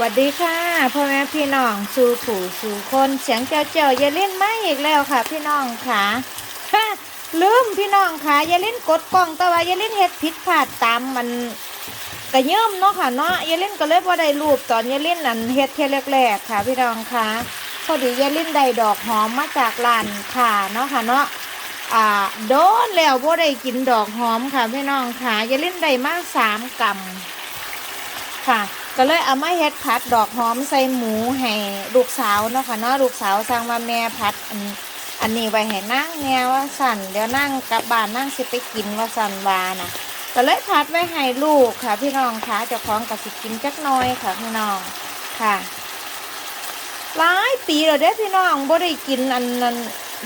วัสดีค่ะพ่อแม่พี่น้องสู่ผู้สู่คนเสียงเจ้าเจ้าอย่าเล่นไม่อีกแล้วค่ะ พี่น้องค่ะลืมพี่น้องค่ะอย่าเล่นกดกล้องแต่ว่าอย่าเล่นเฮ็ดผิดพลาดตามมันกระเยิ่มเนาะค่ะเนาะอย่าเล่นก็เลยว่าได้รูปตอนอย่าเล่นนั่นเฮ็ดเทแรกๆค่ะ พี่น้องค่ะพอดีอย่าเล่นได้ดอกหอมมาจากร้านค่ะเนาะค่ะเนาะอ่าโดนแล้วบ่ได้กินดอกหอมค่ะพี่น้องค่ะอย่าเล่นได้มากสามกำค่ะ ก็เลยเอามาเฮ็ดผัดดอกหอมใส่หมูให้ลูกสาวเนาะค่ะเนาะลูกสาวสั่งมาแม่ผัดอันอันนี้ไว้ให้นั่งแนวว่าสั่นเดี๋ยวนั่งกลับบ้านนั่งสิไปกินว่าสั่นวานะก็เลยผัดไว้ให้ลูกค่ะ พี่น้องค่ะเจ้าของก็สิกินจักน้อยค่ะพี่น้องค่ะหลายปีแล้วเด้พี่น้องบ่ได้กินอันนั้น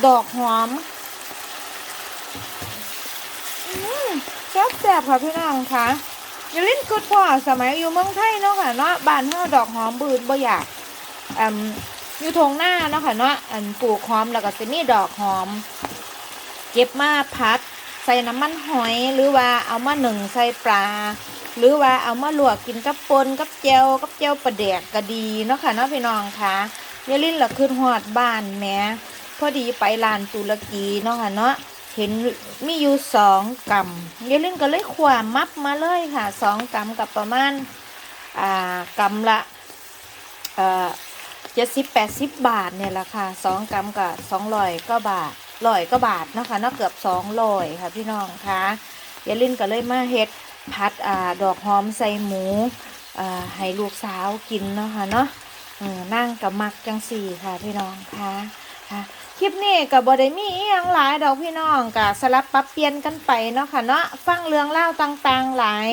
ดอกหอมอืมแซ่บๆค่ะพี่น้องค่ะ อย่าเล่นกดพ่อสมัยอยู่เมืองไทยเนาะค่ะเนาะบ้านเฮาดอกหอมบืนบ่อยากอืมอยู่ทงหน้าเนาะค่ะเนาะอันปลูกหอมแล้วก็จะมีดอกหอม เก็บมาพัด ใส่น้ำมันหอยหรือว่าเอามาหนึ่งใส่ปลา หรือว่าเอามาลวกกินกับปนกับเจียวกับเจียวปลาแดกก็ดีเนาะค่ะเนาะพี่น้องค่ะอย่าลิ้นละขึ้นหอดบ้านแหมพอดีไปลานตุรกีเนาะค่ะเนาะ เห็นมีอยู่สองกำยายลินก็เลยขวามับมาเลยค่ะสองกำกับประมาณอ่ากำละเอ่อเจ็ดสิบแปดสิบบาทเนี่ยแหละค่ะสองกำกับสองร้อยก็บาทร้อยก็บาทนะคะเนาเกือบสองร้อยค่ะพี่น้องคะยายลินก็เลยมาเฮ็ดพัดอ่าดอกหอมใส่หมูอ่าให้ลูกสาวกินเนาะค่ะเนาะนั่งกับมักจังสี่ค่ะพี่น้องคะค่ะ คลิปนี้กับบได้มีอหยังหลายดอกพี่น้องกับสลับปรับเปลี่ยนกันไปเนาะค่ะเนาะฟังเรื่องเล่าต่างๆหลาย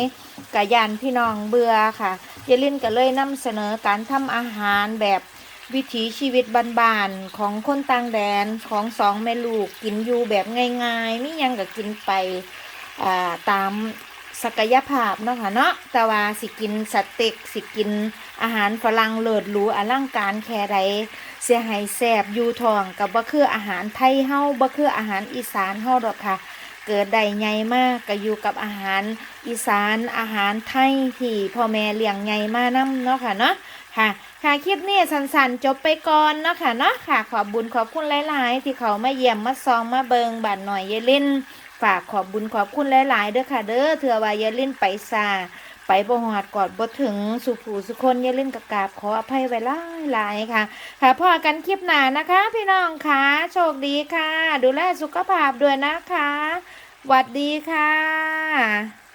กับยานพี่น้องเบื่อค่ะเยลินก็เลยนำเสนอการทำอาหารแบบวิถีชีวิตบ้านๆของคนต่างแดนของสองแม่ลูกกินอยู่แบบง่ายๆมิยังก็กินไปาตามศักยภาพเนาะค่ะเนาะแต่ว่าสิกินสเต็กสิกินอาหารฝรั่งเลิศหรูอลังการแค่ใด เสียหายแสบอยู่ทองกับบ่คืออาหารไทยเฮาบ่คืออาหารอีสานเฮาดอกค่ะ เกิดได้ใหญ่มากก็อยู่กับอาหารอีสานอาหารไทยที่พ่อแม่เลี้ยงใหญ่มานำเนาะค่ะเนาะค่ะ ค่ะคลิปนี้สั้นๆ จบไปก่อนเนาะค่ะเนาะค่ะ ขอบบุญขอบคุณหลาย ๆ ที่เขามาเยี่ยมมาซองมาเบิงบัดหน่อยเยลินฝากขอบบุญขอบคุณหลาย ๆ เด้อค่ะ เด้อเถื่อว่าเยลินไปซา ไปบ่หอดกอดบ่ถึงสุผูสุคนอย่าเล่นกับกาบขออภัยไว้หลายลายค่ะ ค่ะพอกันคลิปหน้านะคะ พี่น้องค่ะโชคดีค่ะ ดูแลสุขภาพด้วยนะคะหวัดดีค่ะ